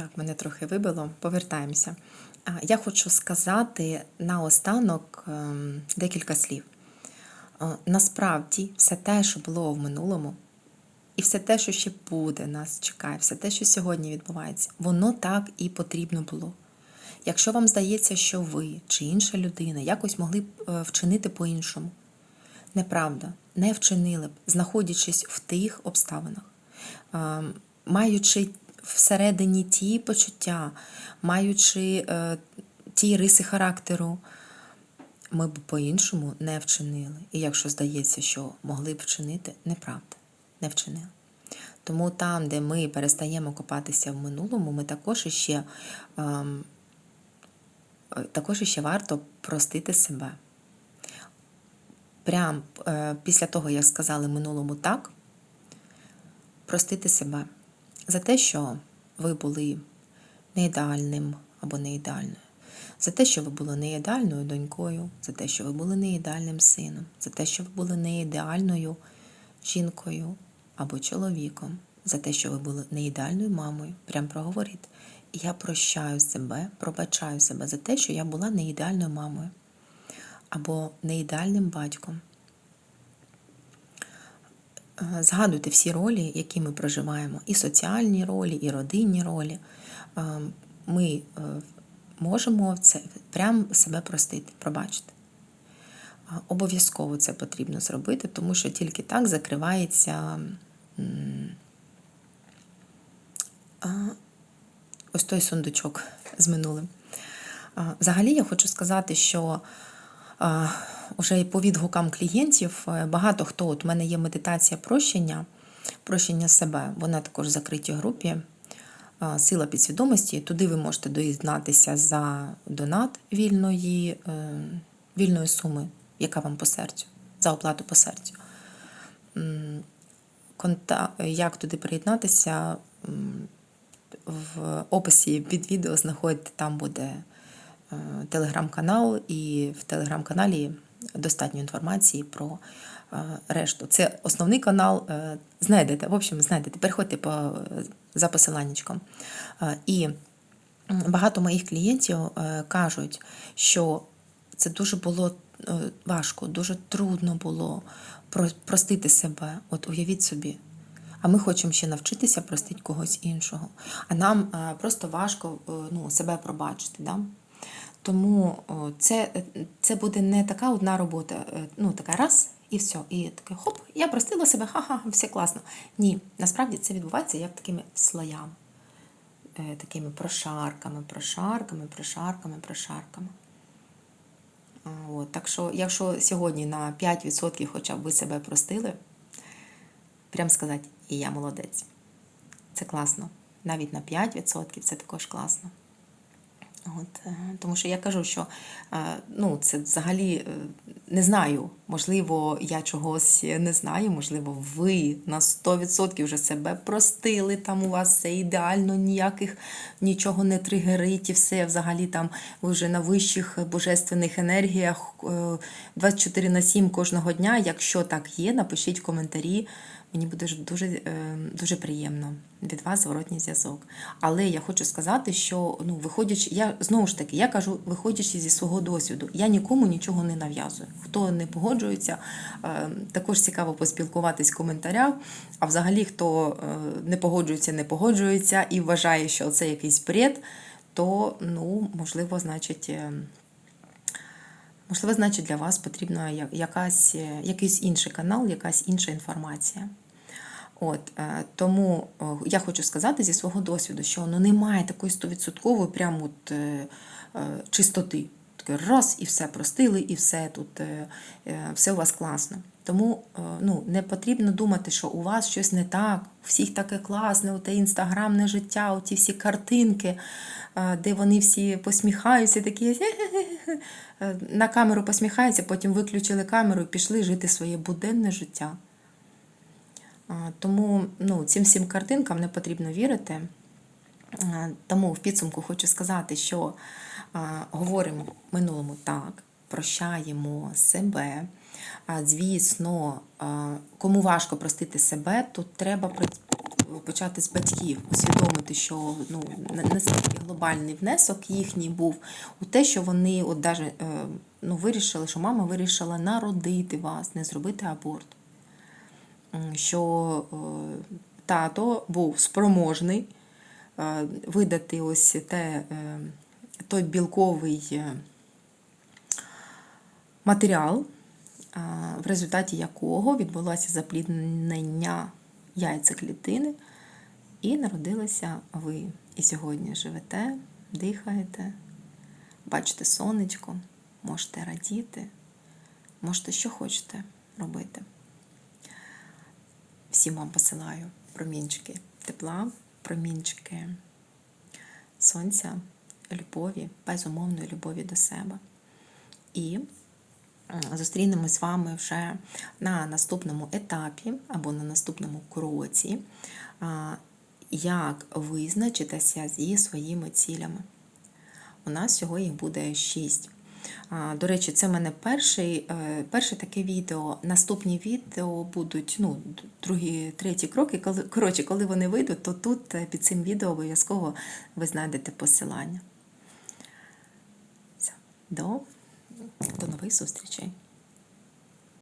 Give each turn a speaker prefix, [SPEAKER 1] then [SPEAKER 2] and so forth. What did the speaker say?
[SPEAKER 1] Так, мене трохи вибило. Повертаємося. Я хочу сказати наостанок ем, декілька слів. Насправді, все те, що було в минулому, і все те, що ще буде, нас чекає, все те, що сьогодні відбувається, воно так і потрібно було. Якщо вам здається, що ви чи інша людина якось могли б е, вчинити по-іншому, неправда, не вчинили б, знаходячись в тих обставинах, е, маючи всередині ті почуття, маючи е, ті риси характеру, ми б по-іншому не вчинили. І якщо здається, що могли б вчинити, неправда, не вчинили. Тому там, де ми перестаємо копатися в минулому, ми також іще, ем, е, також іще варто простити себе. Прям е, після того, як сказали минулому так, простити себе за те, що ви були не ідеальним або не ідеальною, за те, що ви були не ідеальною донькою, за те, що ви були не ідеальним сином, за те, що ви були не ідеальною жінкою або чоловіком, за те, що ви були не ідеальною мамою. Прям проговоріть. Я прощаю себе, пробачаю себе за те, що я була не ідеальною мамою або не ідеальним батьком. Е, Згадуйте всі ролі, які ми проживаємо, і соціальні ролі, і родинні ролі. Е, Ми е, можемо це прям себе простити, пробачити. Обов'язково це потрібно зробити, тому що тільки так закривається ось той сундучок з минулим. Взагалі я хочу сказати, що уже по відгукам клієнтів е, багато хто, от у мене є медитація прощення, прощення себе, вона також в закритій групі. Сила підсвідомості. Туди ви можете доєднатися за донат вільної, е, вільної суми, яка вам по серцю, за оплату по серцю. Як туди приєднатися? В описі під відео знаходите, там буде е, телеграм-канал, і в телеграм-каналі достатньо інформації про е, решту. Це основний канал, е, знайдете, в общем, знайдете, переходьте по, е, за посиланнячком. Е, І багато моїх клієнтів кажуть, що це дуже було важко, дуже трудно було простити себе. От уявіть собі. А ми хочемо ще навчитися простити когось іншого. А нам просто важко ну, себе пробачити. Да? Тому це, це буде не така одна робота, е, ну така раз і все. І таке хоп, я простила себе, ха-ха, все класно. Ні, насправді це відбувається як такими слоями, е, такими прошарками, прошарками, прошарками, прошарками. От, так що, якщо сьогодні на 5% хоча б ви себе простили, прям сказати, і я молодець. Це класно. Навіть на 5% це також класно. От, е, тому що я кажу, що е, ну, це взагалі е, не знаю. Можливо, я чогось не знаю, можливо, ви на 100% вже себе простили, там у вас все ідеально, ніяких нічого не тригерить, і все взагалі там ви вже на вищих божественних енергіях е, 24 на 7 кожного дня. Якщо так є, напишіть в коментарі. Мені буде дуже, е, дуже приємно від вас зворотній зв'язок. Але я хочу сказати, що ну, виходячи, я знову ж таки, я кажу, виходячи зі свого досвіду, я нікому нічого не нав'язую. Хто не погоджується, е, також цікаво поспілкуватись в коментарях. А взагалі, хто е, не погоджується, не погоджується і вважає, що це якийсь бред, то ну, можливо, значить. Можливо, значить, для вас потрібна якась, е, якийсь інший канал, якась інша інформація. От, е, тому е, я хочу сказати зі свого досвіду, що ну, немає такої стовідсоткової прямо от, чистоти. Таке раз і все простили, і все тут, все у вас класно. Тому е, ну, не потрібно думати, що у вас щось не так, у всіх таке класне, оте інстаграмне життя, оті всі картинки, е, де вони всі посміхаються, такі е, на камеру посміхаються, потім виключили камеру і пішли жити своє буденне життя. Тому ну, цим всім картинкам не потрібно вірити. Тому в підсумку хочу сказати, що говоримо минулому так, прощаємо себе, Звісно, кому важко простити себе, то треба почати з батьків, усвідомити, що ну, наскільки глобальний внесок їхній був у те, що вони от даже, е, ну, вирішили, що мама вирішила народити вас, не зробити аборт. Що е, тато був спроможний е, видати ось те, той білковий матеріал, в результаті якого відбулося запліднення яйцеклітини, і народилися ви. І сьогодні живете, дихаєте, бачите сонечко, можете радіти, можете що хочете робити. Всім вам посилаю промінчики тепла, промінчики сонця, любові, безумовної любові до себе. І зустрінемось з вами вже на наступному етапі або на наступному кроці, як визначитися зі своїми цілями. У нас всього їх буде 6. До речі, це в мене перший, е, перше таке відео. Наступні відео будуть ну, другі, треті кроки. Коротше, коли вони вийдуть, то тут е, під цим відео обов'язково ви знайдете посилання. Все. До, до нових зустрічей.